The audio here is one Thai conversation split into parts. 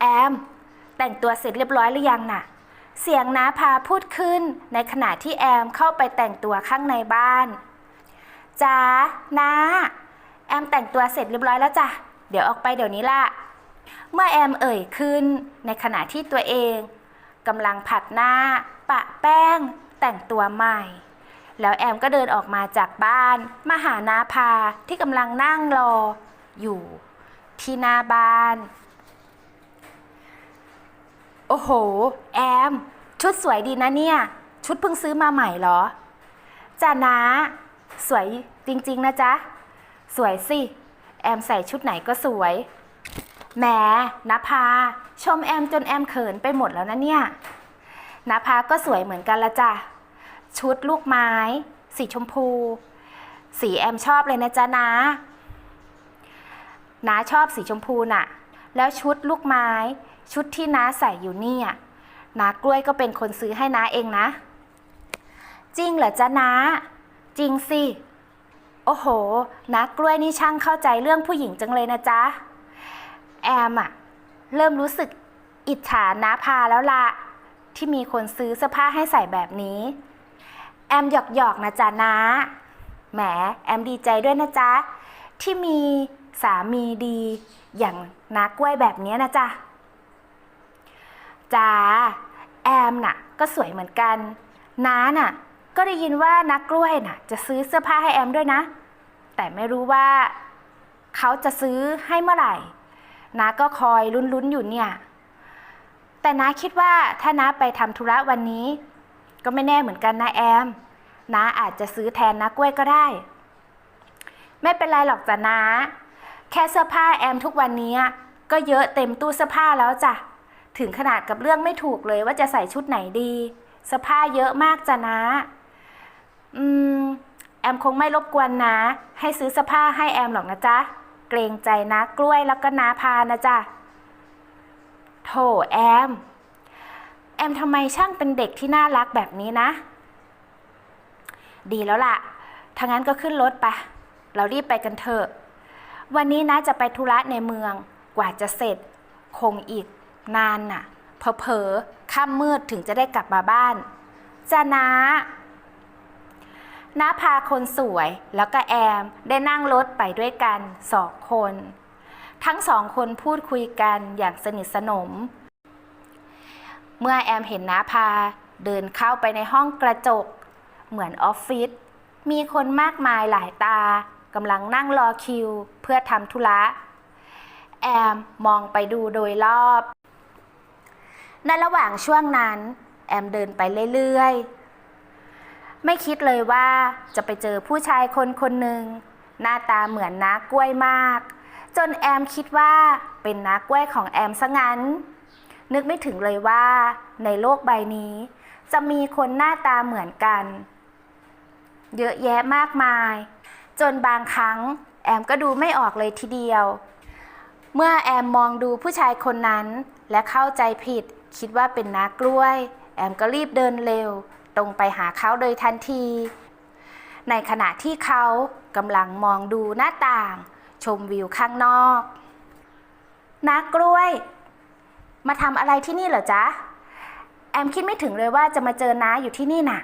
แอม แต่งตัวเสร็จเรียบร้อยหรือยังน่ะ เสียงน้าพาพูดขึ้นในขณะที่แอมเข้าไปแต่งตัวข้างในบ้านจ้าน้าแอมแต่งตัวเสร็จเรียบร้อยแล้วจ้ะ เดี๋ยวออกไปเดี๋ยวนี้ล่ะ เมื่อแอมเอ่ยขึ้นในขณะที่ตัวเองกำลังผัดหน้า ปะแป้ง แต่งตัวใหม่ แล้วแอมก็เดินออกมาจากบ้าน มาหานาพาที่กำลังนั่งรออยู่ที่หน้าบ้าน โอ้โห แอม ชุดสวยดีนะเนี่ย ชุดเพิ่งซื้อมาใหม่เหรอจ้านะ สวยจริง ๆ นะจ๊ะ สวยสิ แอมใส่ชุดไหนก็สวย แหมนภา ชมแอมจนแอมเขินไปหมดแล้วนะเนี่ยนภาก็สวยเหมือนกันละจ้ะ ชุดลูกไม้ สีชมพู สีแอมชอบเลยนะจ๊ะนะน้าชอบสีชมพูน่ะ แล้วชุดลูกไม้ ชุดที่น้าใส่อยู่เนี่ยน้ากล้วยก็เป็นคนซื้อให้น้าเองนะ จริงเหรอจ๊ะน้า จริงสิ โอ้โหน้ากล้วยนี่ช่างเข้าใจเรื่องผู้หญิงจังเลยนะจ๊ะ แอมอะเริ่มรู้สึกอิจฉาน้าพาแล้วละที่มีคนซื้อเสื้อผ้าให้ใส่แบบนี้ แอมหยอกหยอกนะจ๊ะนะแหมแอมดีใจด้วยนะจ๊ะ ที่มีสามีดีอย่างน้ากล้วยแบบนี้นะจ๊ะ จ้าแอมน่ะ ก็สวยเหมือนกันน้าน่ะ ก็ได้ยินว่านักกล้วยน่ะ จะซื้อเสื้อผ้าให้แอมด้วยนะ แต่ไม่รู้ว่าเขาจะซื้อให้เมื่อไหร่น้าก็คอยลุ้นๆอยู่เนี่ย แต่น้าคิดว่าถ้าน้าไปทำธุระวันนี้ ก็ไม่แน่เหมือนกันนะแอมน้าอาจจะซื้อแทนนักกล้วยก็ได้ ไม่เป็นไรหรอกจ้ะน้าแค่เสื้อผ้าแอมทุกวันนี้ก็เยอะเต็มตู้เสื้อผ้าแล้วจ้ะ ถึงขนาดกับเรื่องไม่ถูกเลยว่าจะใส่ชุดไหนดีเสื้อผ้าเยอะมากจ้ะน้าอืม แอมคงไม่รบกวนนะ ให้ซื้อเสื้อผ้าให้แอมหรอกนะจ๊ะ เกรงใจนะกล้วยแล้วก็นาพานะจ๊ะโถแอม แอมทำไมช่างเป็นเด็กที่น่ารักแบบนี้นะ ดีแล้วล่ะถ้างั้นก็ขึ้นรถไปเรารีบไปกันเถอะ วันนี้นะจะไปธุระในเมือง กว่าจะเสร็จ คงอีก นานน่ะเผลอๆค่ำมืดถึงจะได้กลับมาบ้านจ้านะน้าพาคนสวยแล้วก็แอมได้นั่งรถไปด้วยกันสองคน ทั้งสองคนพูดคุยกันอย่างสนิทสนม เมื่อแอมเห็นน้าพาเดินเข้าไปในห้องกระจก เหมือนออฟฟิศมีคนมากมายหลายตากำลังนั่งรอคิวเพื่อทำธุระ แอมมองไปดูโดยรอบ ในระหว่างช่วงนั้น แอมเดินไปเรื่อยๆ ไม่คิดเลยว่าจะไปเจอผู้ชายคนคนหนึ่งหน้าตาเหมือนน้ากล้วยมาก จนแอมคิดว่าเป็นน้ากล้วยของแอมซะงั้น นึกไม่ถึงเลยว่า ในโลกใบนี้ จะมีคนหน้าตาเหมือนกัน เยอะแยะมากมาย จนบางครั้ง แอมก็ดูไม่ออกเลยทีเดียว เมื่อแอมมองดูผู้ชายคนนั้นและเข้าใจผิด คิดว่าเป็นน้ากล้วย แอมก็รีบเดินเร็ว ตรงไปหาเขาโดยทันที ในขณะที่เขากำลังมองดูหน้าต่าง ชมวิวข้างนอกน้ากล้วย มาทำอะไรที่นี่เหรอจ๊ะ แอมคิดไม่ถึงเลยว่าจะมาเจอน้าอยู่ที่นี่น่ะ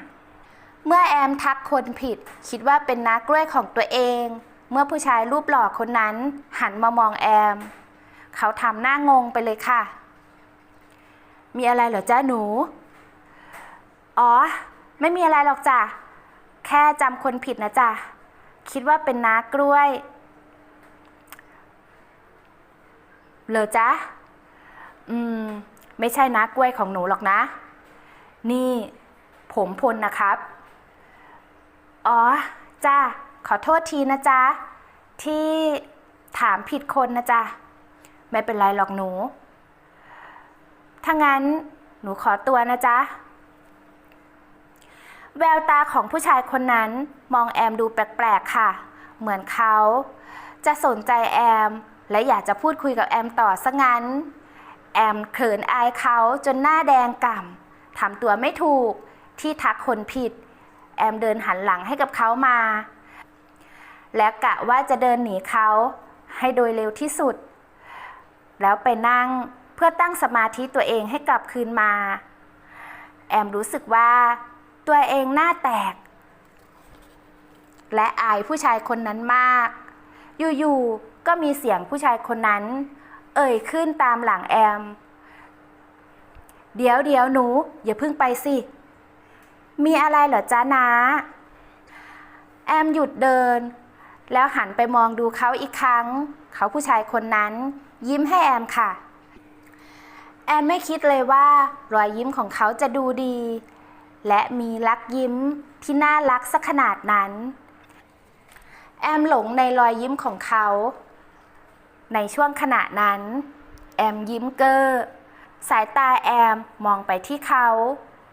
เมื่อแอมทักคนผิด คิดว่าเป็นน้ากล้วยของตัวเอง เมื่อผู้ชายรูปหล่อคนนั้น หันมามองแอม เขาทำหน้างงไปเลยค่ะ มีอะไรเหรอจ้าหนู อ๋อ ไม่มีอะไรหรอกจ้ะ แค่จำคนผิดนะจ๊ะคิดว่าเป็นน้ากล้วย เหรอจ๊ะ อืม ไม่ใช่น้ากล้วยของหนูหรอกนะ นี่ ผมพลนะครับ อ๋อ จ้า ขอโทษทีนะจ๊ะ ที่ถามผิดคนนะจ๊ะ ไม่เป็นไรหรอกหนู ถ้างั้นหนูขอตัวนะจ๊ะ แววตาของผู้ชายคนนั้นมองแอมดูแปลกๆค่ะ เหมือนเขาจะสนใจแอม และอยากจะพูดคุยกับแอมต่อซะงั้น แอมเขินอายเขาจนหน้าแดงก่ำทำตัวไม่ถูกที่ทักคนผิด แอมเดินหันหลังให้กับเขามา และกะว่าจะเดินหนีเขาให้โดยเร็วที่สุด แล้วไปนั่ง พื่อตั้งสมาธิตัวเองให้กลับคืนมา แอมรู้สึกว่า ตัวเองหน้าแตก และอายผู้ชายคนนั้นมาก อยู่ๆก็มีเสียงผู้ชายคนนั้น เอ่ยขึ้นตามหลังแอม เดี๋ยวเดี๋ยวหนู อย่าเพิ่งไปสิ มีอะไรเหรอจ๊ะนาแอมหยุดเดิน แล้วหันไปมองดูเขาอีกครั้ง เขาผู้ชายคนนั้น ยิ้มให้แอมค่ะ แอมไม่คิดเลยว่ารอยยิ้มของเขาจะดูดี และมีลักยิ้มที่น่ารักสักขนาดนั้น แอมหลงในรอยยิ้มของเขา ในช่วงขณะนั้น แอมยิ้มเกอ้อสายตาแอมมองไปที่เขา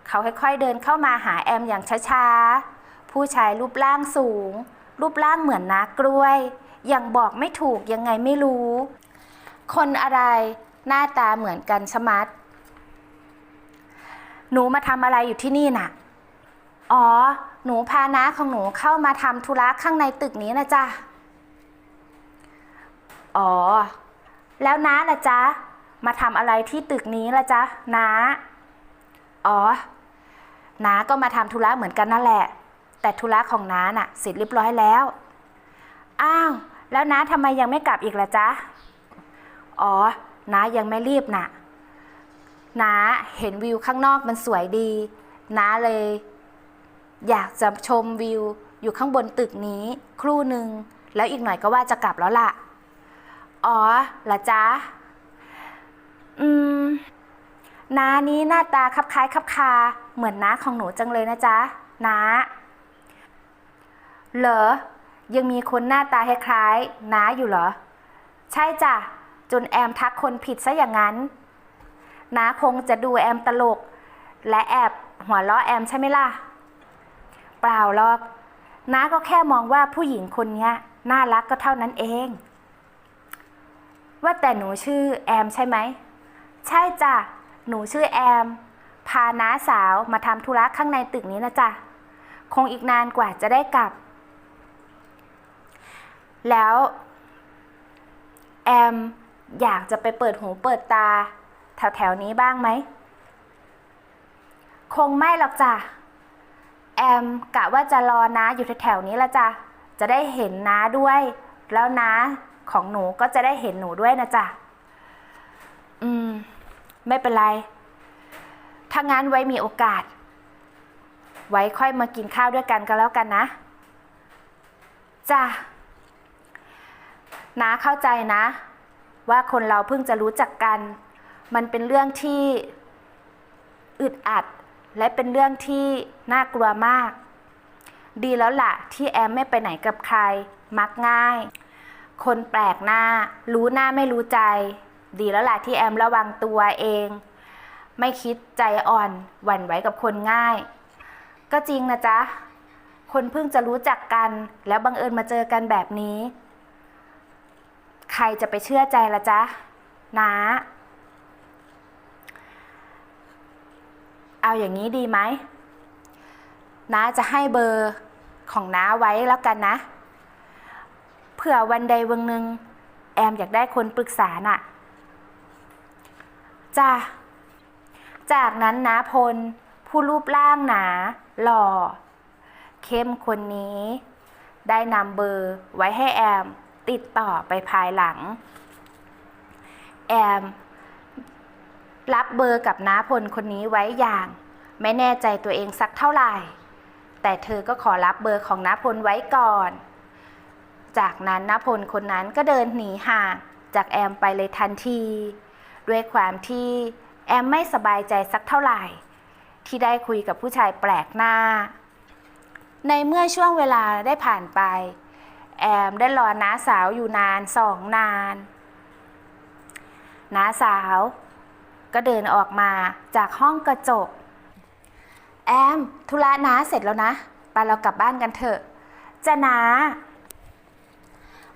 เขาค่อยๆเดินเข้ามาหาแอมอย่างช้าๆ ผู้ชายรูปร่างสูง รูปร่างเหมือนนากล้วย ยังบอกไม่ถูกยังไงไม่รู้ คนอะไร หน้าตาเหมือนกันชะมัด หนูมาทำอะไรอยู่ที่นี่น่ะ อ๋อ หนูพาน้าของหนูเข้ามาทำธุระข้างในตึกนี้นะจ๊ะ อ๋อ แล้วน้าล่ะจ๊ะ มาทำอะไรที่ตึกนี้ล่ะจ๊ะน้า อ๋อ น้าก็มาทำธุระเหมือนกันนั่นแหละ แต่ธุระของน้าน่ะเสร็จเรียบร้อยแล้ว อ้าว แล้วน้าทำไมยังไม่กลับอีกล่ะจ๊ะ อ๋อ น้ายังไม่รีบน่ะน้าเห็นวิวข้างนอกมันสวยดีน้าเลย อยากจะชมวิวอยู่ข้างบนตึกนี้ครู่หนึ่งแล้วอีกหน่อยก็ว่าจะกลับแล้วล่ะ อ๋อเหรอจ๊ะ อืมน้านี้หน้าตาคับคล้ายคับคา เหมือนน้าของหนูจังเลยนะจ๊ะน้า เหรอ ยังมีคนหน้าตาคล้ายๆน้าอยู่เหรอ ใช่จ้ะ จนแอมทักคนผิดซะอย่างนั้นน้าคงจะดูแอมตลก และแอบหัวเราะแอมใช่ไหมล่ะ เปล่าหรอกน้าก็แค่มองว่าผู้หญิงคนนี้น่ารักก็เท่านั้นเอง ว่าแต่หนูชื่อแอมใช่ไหม ใช่จ้ะ หนูชื่อแอม พาน้าสาวมาทำธุระข้างในตึกนี้นะจ๊ะ คงอีกนานกว่าจะได้กลับ แล้ว แอม อยากจะไปเปิดหูเปิดตาแถวแถวๆนี้บ้างไหม คงไม่หรอกจ้ะ แอมกะว่าจะรอน้าอยู่แถวๆนี้ละจ้ะ จะได้เห็นน้าด้วย แล้วน้าของหนูก็จะได้เห็นหนูด้วยนะจ๊ะอืม ไม่เป็นไร ถ้างั้นไว้มีโอกาส ไว้ค่อยมากินข้าวด้วยกันก็แล้วกันนะ จ้ะน้าเข้าใจนะ ว่าคนเราเพิ่งจะรู้จักกัน มันเป็นเรื่องที่อึดอัด และเป็นเรื่องที่น่ากลัวมาก ดีแล้วล่ะ ที่แอมไม่ไปไหนกับใคร มักง่าย คนแปลกหน้า รู้หน้าไม่รู้ใจ ดีแล้วล่ะที่แอมระวังตัวเอง ไม่คิดใจอ่อนหวั่นไหวกับคนง่าย ก็จริงนะจ๊ะคนเพิ่งจะรู้จักกัน แล้วบังเอิญมาเจอกันแบบนี้ รจะไปเชื่อใจละจ๊ะน้าเอาอย่างนี้ดีไหมน้าจะให้เบอร์ของน้าไว้แล้วกันนะ เผื่อวันใดวันหนึ่งแอมอยากได้คนปรึกษาน่ะ จ้า จากนั้นนาพล ผู้รูปร่างหนา หล่อ เข้มคนนี้ ได้นำเบอร์ไว้ให้แอม ติดต่อไปภายหลัง แอม รับเบอร์กับน้าพลคนนี้ไว้อย่าง ไม่แน่ใจตัวเองสักเท่าไหร่ แต่เธอก็ขอรับเบอร์ของน้าพลไว้ก่อน จากนั้นน้าพลคนนั้นก็เดินหนีห่างจากแอมไปเลยทันที ด้วยความที่แอมไม่สบายใจสักเท่าไหร่ ที่ได้คุยกับผู้ชายแปลกหน้า ในเมื่อช่วงเวลาได้ผ่านไป แอมได้รอน้าสาวอยู่นานสองนานน้าสาว ก็เดินออกมาจากห้องกระจก แอมธุระน้าเสร็จแล้วนะไปเรากลับบ้านกันเถอะจะน้า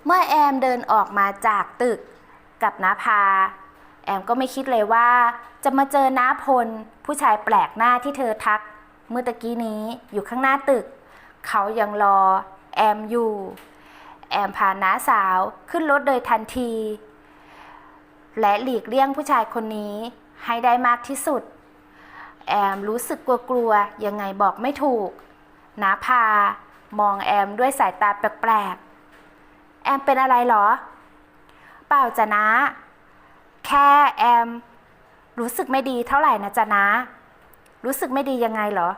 เมื่อแอมเดินออกมาจากตึกกับน้าพา แอมก็ไม่คิดเลยว่า จะมาเจอน้าพล ผู้ชายแปลกหน้าที่เธอทัก เมื่อตะกี้นี้อยู่ข้างหน้าตึก เขายังรอ แอมอยู่ แอมพาน้าสาวขึ้นรถโดยทันที และหลีกเลี่ยงผู้ชายคนนี้ให้ได้มากที่สุด แอมรู้สึกกลัวๆยังไงบอกไม่ถูกน้าพามองแอมด้วยสายตาแปลกๆ แอมเป็นอะไรเหรอ เปล่าจะนะ แค่แอม รู้สึกไม่ดีเท่าไหร่นะจ๊ะนะ รู้สึกไม่ดียังไงเหรอ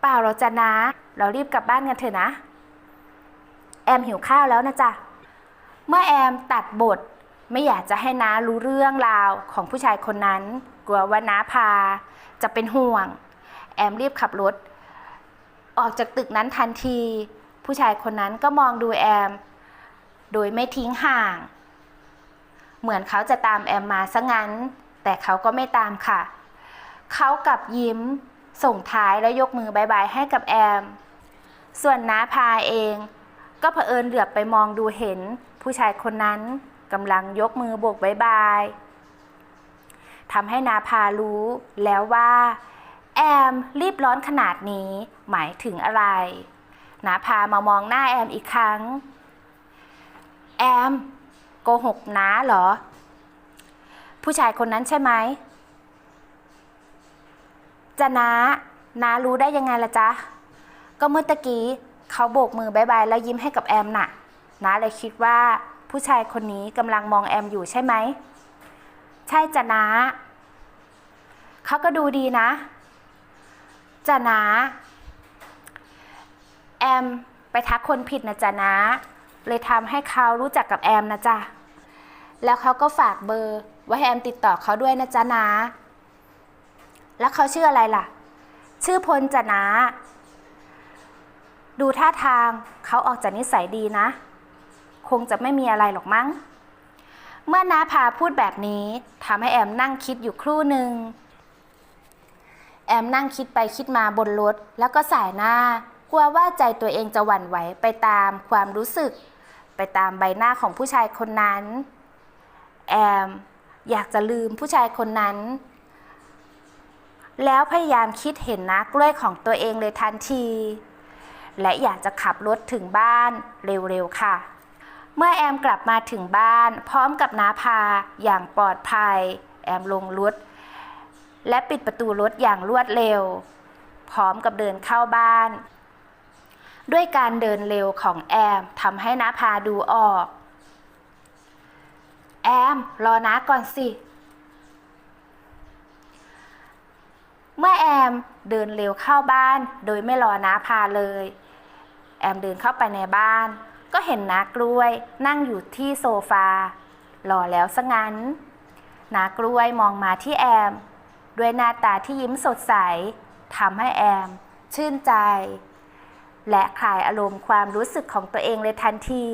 เปล่าเราจะนะ เรารีบกลับบ้านกันเถอะนะ แอมหิวข้าวแล้วนะจ๊ะ เมื่อแอมตัดบทไม่อยากจะให้น้ารู้เรื่องราวของผู้ชายคนนั้น กลัวว่าน้าพา จะเป็นห่วง แอมรีบขับรถ ออกจากตึกนั้นทันที ผู้ชายคนนั้นก็มองดูแอม โดยไม่ทิ้งห่าง เหมือนเขาจะตามแอมมาซะงั้น แต่เขาก็ไม่ตามค่ะ เขากลับยิ้ม ส่งท้ายแล้วยกมือบายบายให้กับแอม ส่วนน้าพาเอง ก็เผอิญเหลือบไปมองดูเห็นผู้ชายคนนั้นกำลังยกมือโบกบายบายทำให้นาพารู้แล้วว่า แอมรีบร้อนขนาดนี้หมายถึงอะไร นาพามามองหน้าแอมอีกครั้ง แอมโกหกน้าเหรอ ผู้ชายคนนั้นใช่ไหมจะน้านารู้ได้ยังไงล่ะจ๊ะ ก็เมื่อตะกี้ เขาโบกมือบายบายแล้วยิ้มให้กับแอมน่ะน้าเลยคิดว่าผู้ชายคนนี้กำลังมองแอมอยู่ใช่ไหม ใช่จ้ะน้าเขาก็ดูดีนะจ้ะน้าแอมไปทักคนผิดนะจ๊ะน้าเลยทำให้เขารู้จักกับแอมนะจ๊ะ แล้วเขาก็ฝากเบอร์ไว้ให้แอมติดต่อเขาด้วยนะจ๊ะน้าแล้วเขาชื่ออะไรล่ะ ชื่อพลจ้ะน้า ดูท่าทางเขาออกจากนิสัยดีนะ คงจะไม่มีอะไรหรอกมั้ง เมื่อน้าพาพูดแบบนี้ทำให้แอมนั่งคิดอยู่ครู่หนึ่งแอมนั่งคิดไปคิดมาบนรถ แล้วก็สายหน้ากลัวว่าใจตัวเองจะหวั่นไหวไปตามความรู้สึก ไปตามใบหน้าของผู้ชายคนนั้น แอมอยากจะลืมผู้ชายคนนั้น แล้วพยายามคิดเห็นนะกล้วยของตัวเองเลยทันที และอยากจะขับรถถึงบ้านเร็วๆค่ะ เมื่อแอมกลับมาถึงบ้าน พร้อมกับน้าพาอย่างปลอดภัย แอมลงรถและปิดประตูรถอย่างรวดเร็ว พร้อมกับเดินเข้าบ้าน ด้วยการเดินเร็วของแอมทำให้น้าพาดูออก แอม รอน้าก่อนสิ เมื่อแอมเดินเร็วเข้าบ้าน โดยไม่รอน้าพาเลย แอมเดินเข้าไปในบ้าน ก็เห็นน้ากล้วยนั่งอยู่ที่โซฟา รอแล้วซะงั้น น้ากล้วยมองมาที่แอม ด้วยหน้าตาที่ยิ้มสดใสทำให้แอม ชื่นใจ และคลายอารมณ์ความรู้สึกของตัวเองเลยทันที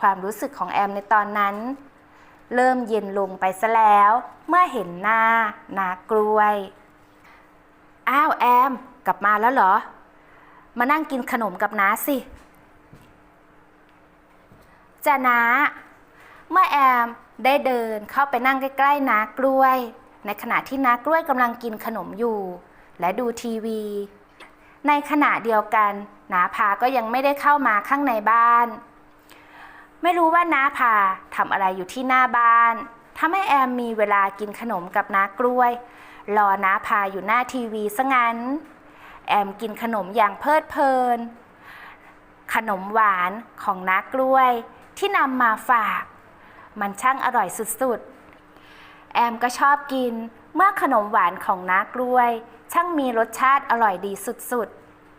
ความรู้สึกของแอมในตอนนั้น เริ่มเย็นลงไปซะแล้ว เมื่อเห็นหน้านากล้วย อ้าวแอม กลับมาแล้วเหรอ มานั่งกินขนมกับน้าสิจะน้า เมื่อแอมได้เดินเข้าไปนั่งใกล้ๆน้ากล้วย ในขณะที่น้ากล้วยกำลังกินขนมอยู่ และดูทีวี ในขณะเดียวกันน้าพาก็ยังไม่ได้เข้ามาข้างในบ้าน ไม่รู้ว่าน้าพาทำอะไรอยู่ที่หน้าบ้านทำให้แอมมีเวลากินขนมกับน้ากล้วย รอน้าพาอยู่หน้าทีวีซะงั้น แอมกินขนมอย่างเพลิดเพลิน ขนมหวานของน้ากล้วยที่นำมาฝาก มันช่างอร่อยสุดๆ แอมก็ชอบกินเมื่อขนมหวานของน้ากล้วย ช่างมีรสชาติอร่อยดีสุดๆ